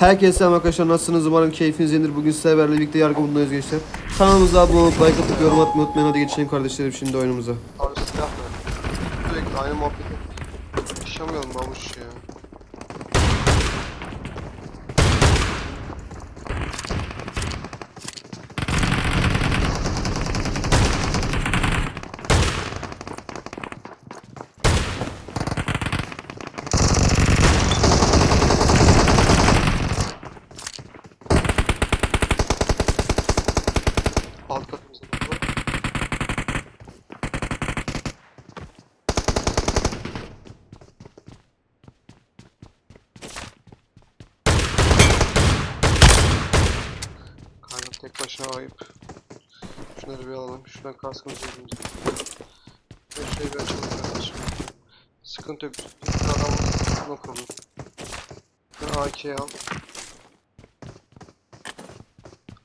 Herkese selam arkadaşlar nasılsınız umarım keyfiniz yerindedir. Bugün sizlerle birlikte yargı bundayız gençler. Kanalımıza abone olup like atıp yorum atmayı unutmayın. Hadi geçelim kardeşlerim şimdi oyunumuza. Abi silah ver. Sürekli aynı muhabbeti. Yaşamayalım babuş ya. Alt katımızda da var. Kanka tek başına ayıp. Şunları bir alalım. Şuradan kaskımızı elimize. Ve şurayı bir açalım kardeşim. Sıkıntı yok. Bir adam no problem. Ben AK'yi al.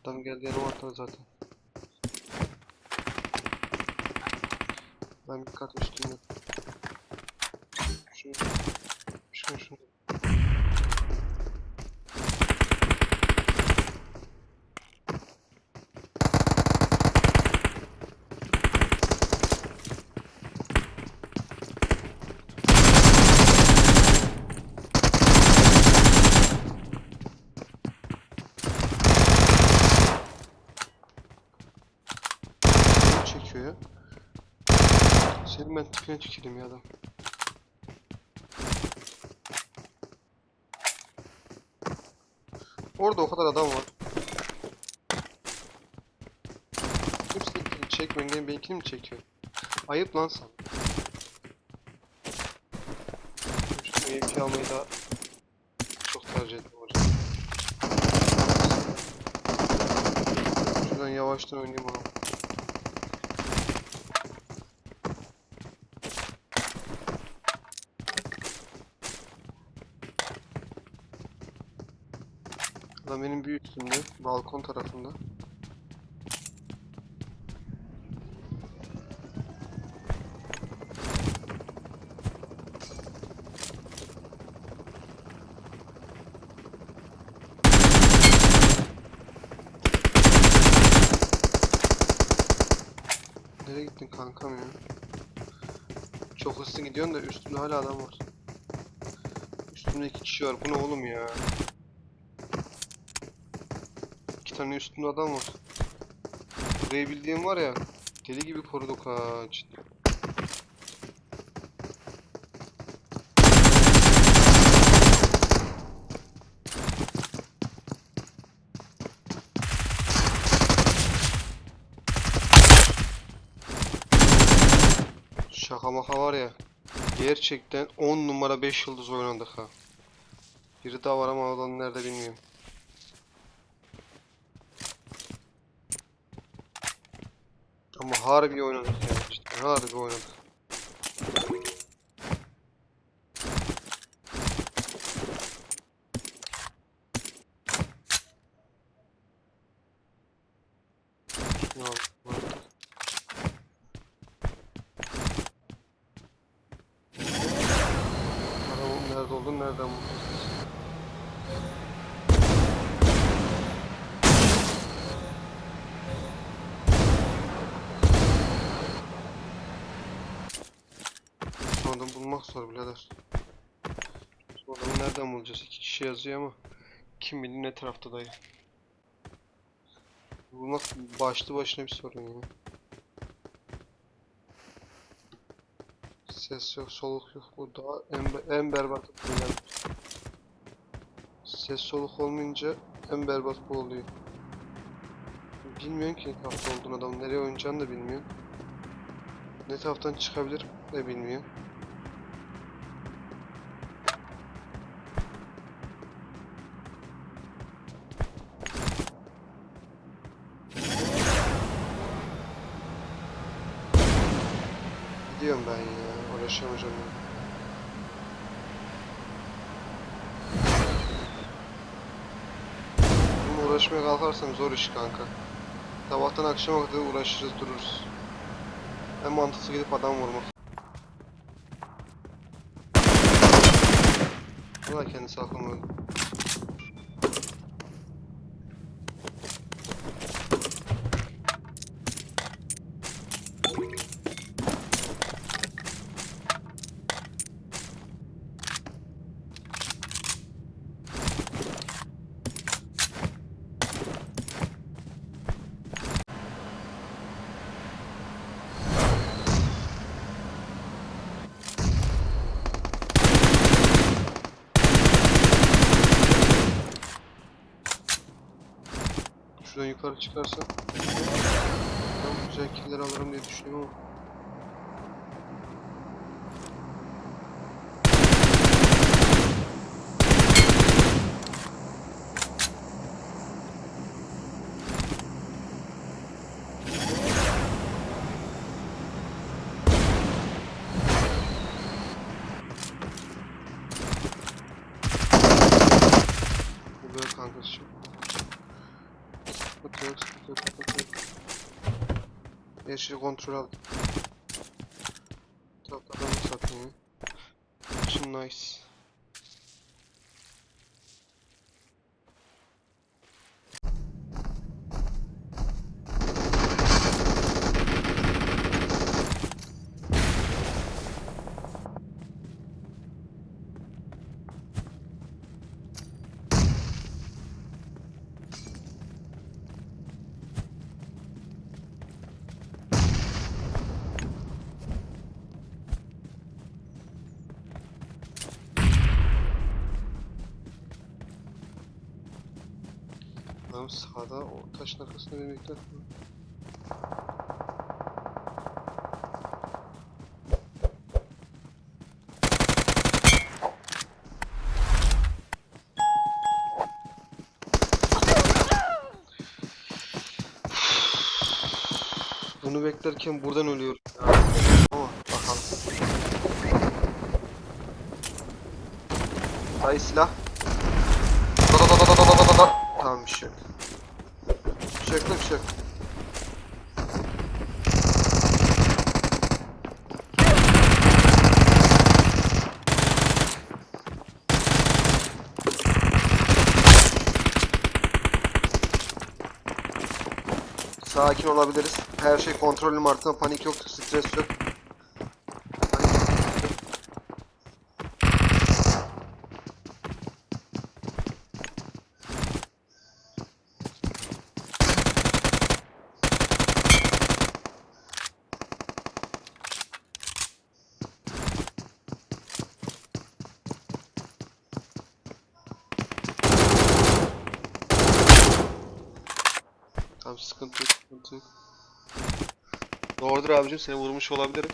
Adam geldi yanıma atladı zaten. Ben bir kat üstünde. Şunu. Şunu şunu. çekiyor ya. Tipine tüküreyim ya adam. Orada o kadar adam var. Kimse çekmeyin diye benimkini mi çekiyor? Ayıp lan sen. Şu MP almayı da çok tercih ettim hocam. Şuradan yavaştan oynayayım onu. Benim bir üstümde, balkon tarafında. Nereye gittin kankam ya? Çok hızlı gidiyorsun da üstümde hala adam var. Üstümde iki kişi var. Bu ne oğlum ya? Tane üstünde adam var. Burayı bildiğim var ya. Deli gibi koruduk ha cidden. Şaka maka var ya. Gerçekten 10 numara 5 yıldız oynadık ha. Biri daha var ama adam nerede bilmiyorum. Ama harbi oynadık yani cidden harbi oynadık. Şunu al, bırak. Adamın nerede olduğunu nereden bulacağız? Şu adamı bulmak zor birader. Şu adamı nereden bulacağız? İki kişi yazıyor ama kim bilir ne tarafta dayı. Bulmak başlı başına bir sorun ya. Ses yok, soluk yok. Bu daha en, en berbat bunlar. Ses soluk olmayınca en berbat bu oluyor. Bilmiyorum ki ne tarafta olduğunu adam nereye oynayacağını da bilmiyorum. Ne taraftan çıkabilir de bilmiyorum. Ben ya. Uğraşamayacağım ya. Bununla uğraşmaya kalkarsam zor iş kanka. Sabahtan akşama kadar uğraşırız dururuz. En mantıklı gidip adam vurmak. Valla kendisi aklıma öldü. Şuradan yukarı çıkarsam. Ben güzel killer alırım diye düşünüyorum. Bu böyle kankası. Sıkıntı yok, sıkıntı yok, sıkıntı yok. Şeyi kontrol aldım. Tamam, satayım. Şimdi nice. Adam sağda o taşın arkasında bir miktar. Bunu beklerken buradan ölüyorum. Ama bakalım. Dayı silah. Da da da da da da da da. Tamam bir şey yok. Bir şey yok da bir şey yok. Sakin olabiliriz. Her şey kontrolüm altında. Panik yok, stres yok. Panik yok. Tamam sıkıntı yok, sıkıntı yok. Doğrudur abicim seni vurmuş olabilirim.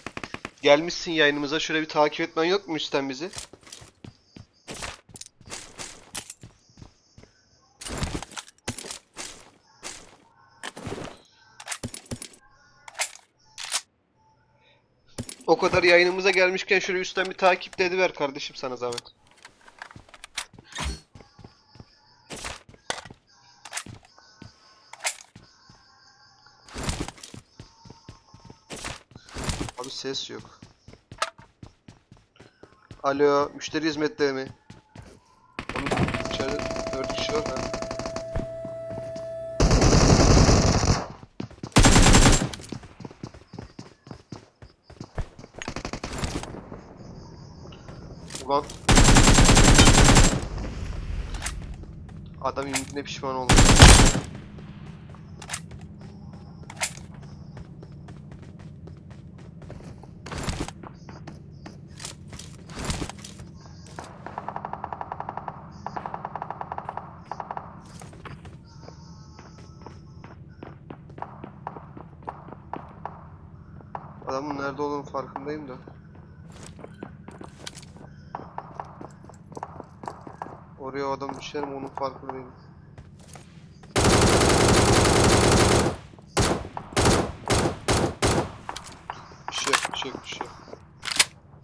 Gelmişsin yayınımıza şöyle bir takip etmen yok mu üstten bizi? O kadar yayınımıza gelmişken şöyle üstten bir takip de ediver kardeşim sana zahmet. Ses yok. Alo, müşteri hizmetleri mi? Oğlum içeride 4 kişi var ha. Ulan. Adam ne pişman oldu. Nerede olduğunu farkındayım da. Oraya adam düşer mi onun farkında değilim. Bir şey bir şey bir şey yok.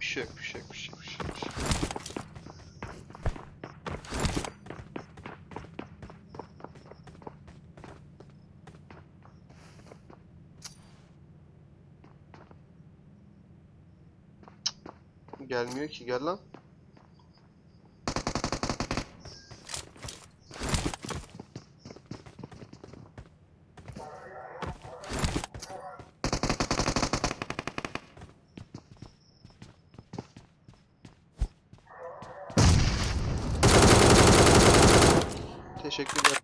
Bir şey yok, bir şey yok, bir şey yok, bir şey yok, bir şey yok. Gelmiyor ki gel lan. Teşekkürler.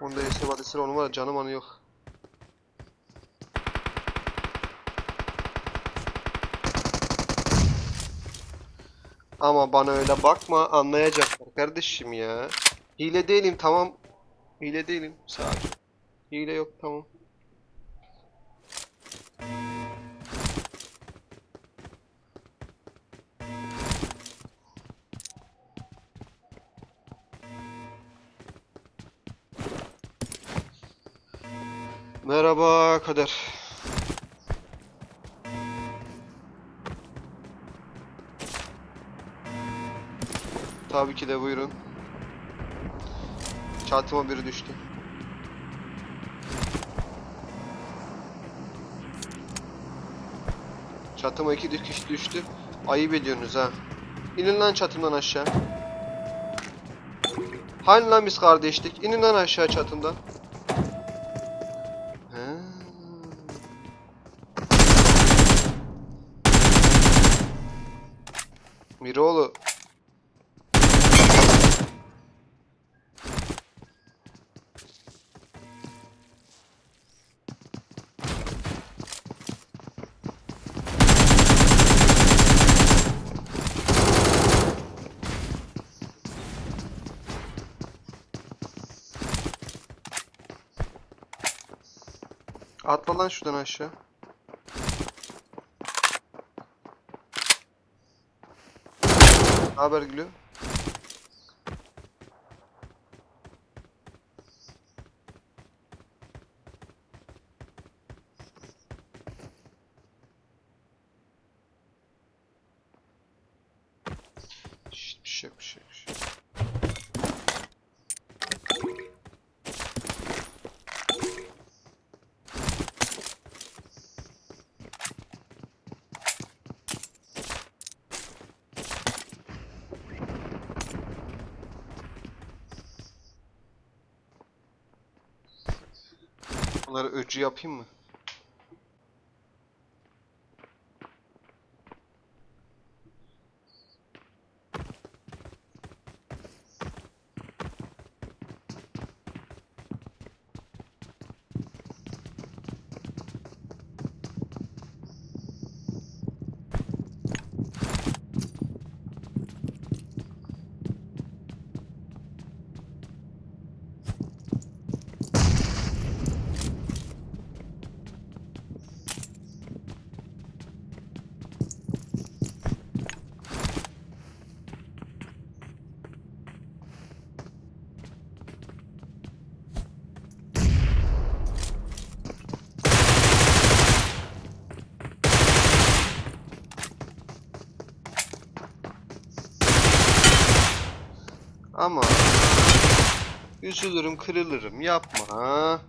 Onda vadisi onun var canım anı yok. Ama bana öyle bakma anlayacaklar kardeşim ya. Hile değilim tamam. Hile değilim sadece. Hile yok tamam. Merhaba Kader. Tabii ki de buyurun. Çatıma biri düştü. Çatıma iki dikiş düştü. Ayıp ediyorsunuz ha. İnin lan çatımdan aşağı. Hani lan biz kardeştik? İnin lan aşağı çatımdan. He. Miroğlu. Lan şuradan aşağı. Ne haber gülüm? Bunları öcü yapayım mı? Ama üzülürüm, kırılırım. Yapma.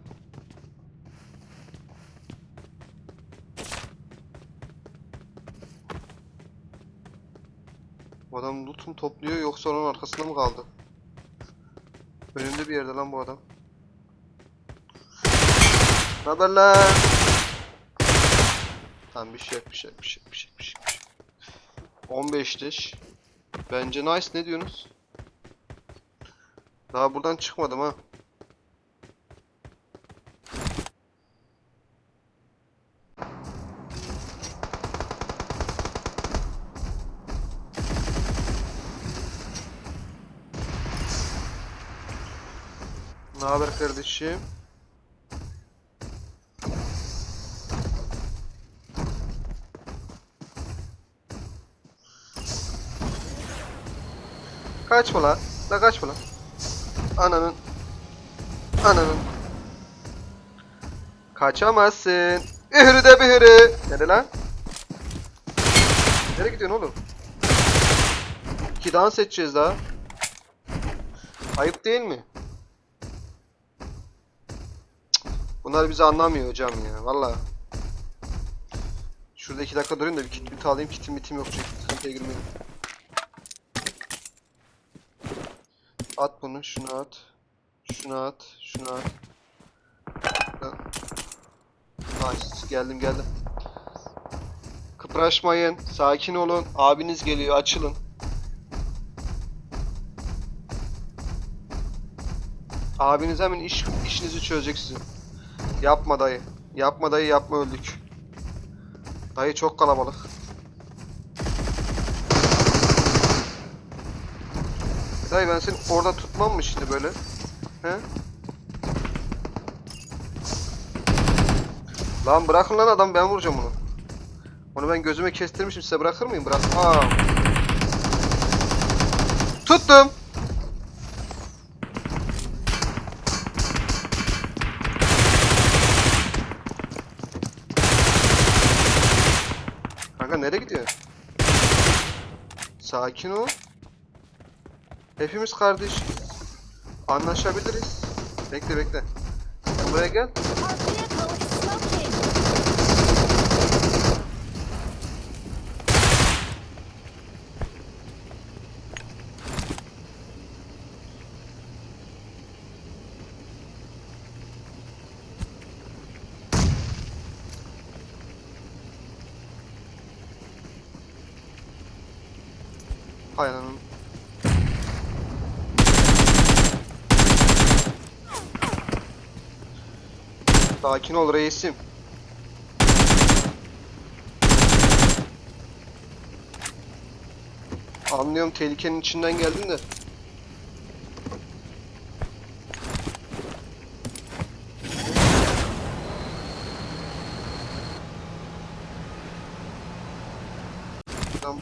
Bu adam loot mu topluyor yoksa onun arkasında mı kaldı? Önünde bir yerde lan bu adam. Ne haber lan? Tamam bir şey bir şey bir şey bir şey bir şey yok, bir şey yok. 15 diş. Bence nice ne diyorsunuz? Daha buradan çıkmadım ha. Ne haber kardeşim? Kaçma lan. La kaçma lan. Ananın. Ananın. Kaçamazsın. Ühürü de bühürü. Nerede lan? Nereye gidiyorsun oğlum? İki dans edeceğiz daha. Ayıp değil mi? Bunlar bizi anlamıyor hocam ya. Valla. Şurada iki dakika durayım da bir kit bit alayım. Kitim bitim yok çünkü sıkıntıya girmeyin. At bunu, şunu at. Şunu at, şunu at. Nice, geldim geldim. Kıpraşmayın, sakin olun. Abiniz geliyor, açılın. Abiniz hemen iş, işinizi çözecek sizin. Yapma dayı. Yapma dayı, yapma öldük. Dayı çok kalabalık. Dayı ben seni orada tutmam mı şimdi böyle? He? Lan bırakın lan adam ben vuracağım onu. Onu ben gözüme kestirmişim size bırakır mıyım? Bırak. Aa. Tuttum. Kanka nereye gidiyor? Sakin ol. Hepimiz kardeşiz. Anlaşabiliriz. Bekle bekle. Buraya gel. Hay. Sakin ol reisim. Anlıyorum tehlikenin içinden geldin de. Tamam.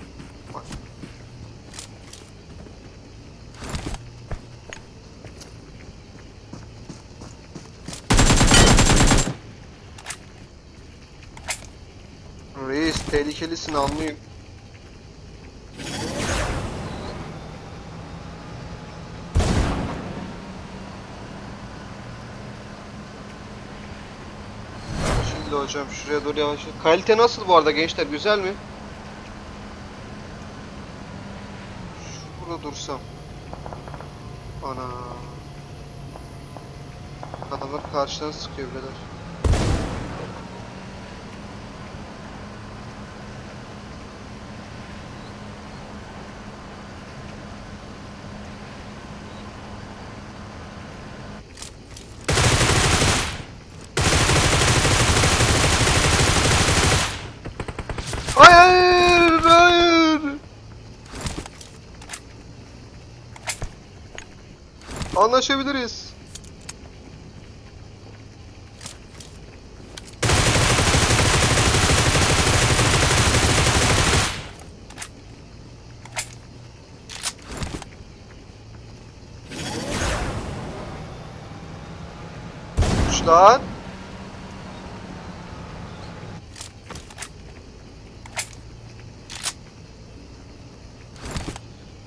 Tehlikelisin anlıyorum. Şimdi hocam şuraya doğru yavaş. Kalite nasıl bu arada gençler güzel mi? Şurada dursam. Ana. Adamlar karşıdan sıkıyor birader. Anlaşabiliriz. Lan.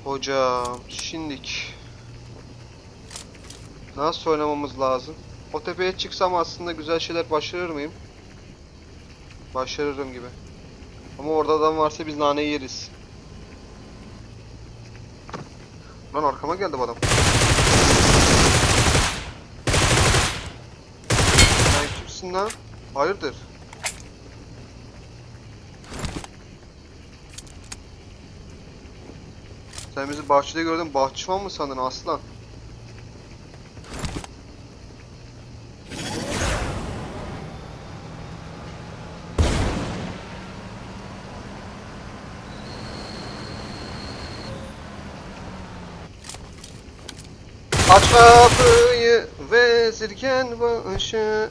Hocam şimdik nasıl oynamamız lazım? O tepeye çıksam aslında güzel şeyler başarır mıyım? Başarırım gibi. Ama orada adam varsa biz nane yeriz. Lan arkama geldi bu adam. Sen kimsin lan? Hayırdır? Sen bizi bahçede gördün, bahçıvan mı sandın aslan? Aç kapıyı vezirken başı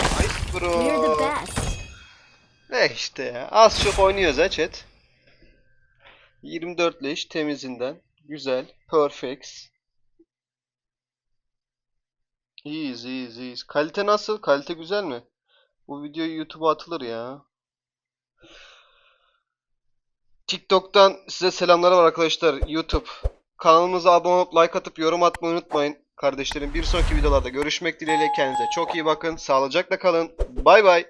Nice bro. Ne işte ya. Az çok oynuyoruz ha chat. 24 leş temizinden. Güzel. Perfect. İyiyiz iyiyiz iyiyiz. Kalite nasıl? Kalite güzel mi? Bu video YouTube'a atılır ya. TikTok'tan size selamlar var arkadaşlar. YouTube. Kanalımıza abone olup like atıp yorum atmayı unutmayın. Kardeşlerim bir sonraki videolarda görüşmek dileğiyle kendinize çok iyi bakın. Sağlıcakla kalın. Bay bay.